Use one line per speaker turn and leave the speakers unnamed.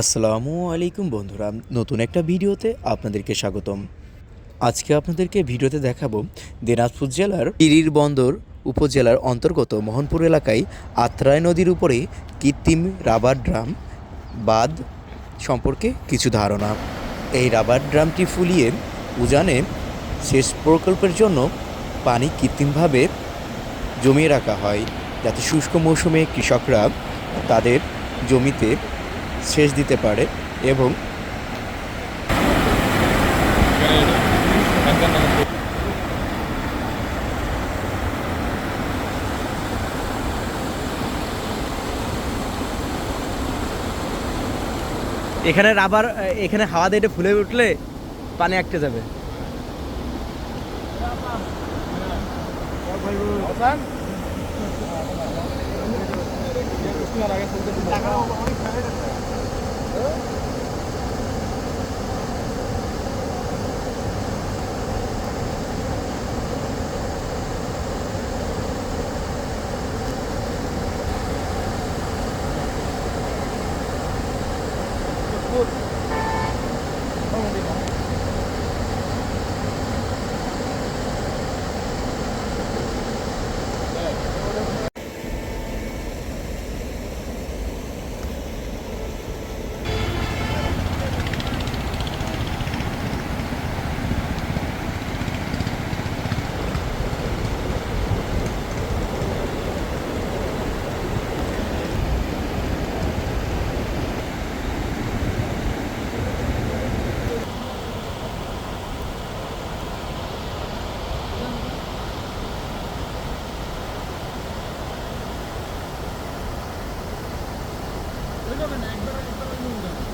আসসালামু আলাইকুম বন্ধুরা, নতুন একটা ভিডিওতে আপনাদেরকে স্বাগতম। আজকে আপনাদেরকে ভিডিওতে দেখাবো দিনাজপুর জেলার তিরির বন্দর উপজেলার অন্তর্গত মোহনপুর এলাকায় আত্রায় নদীর উপরে কৃত্রিম রাবার ড্রাম বাঁধ সম্পর্কে কিছু ধারণা। এই রাবার ড্রামটি ফুলিয়ে উজানে সেচ প্রকল্পের জন্য পানি কৃত্রিমভাবে জমিয়ে রাখা হয়, যাতে শুষ্ক মৌসুমে কৃষকরা তাদের জমিতে সেচ দিতে পারে এবং
এখানে রাবার এখানে হাওয়া দিয়ে ফুলে উঠলে পানি আটকে যাবে।
অনেক। Guarda, guarda, di guarda, guarda,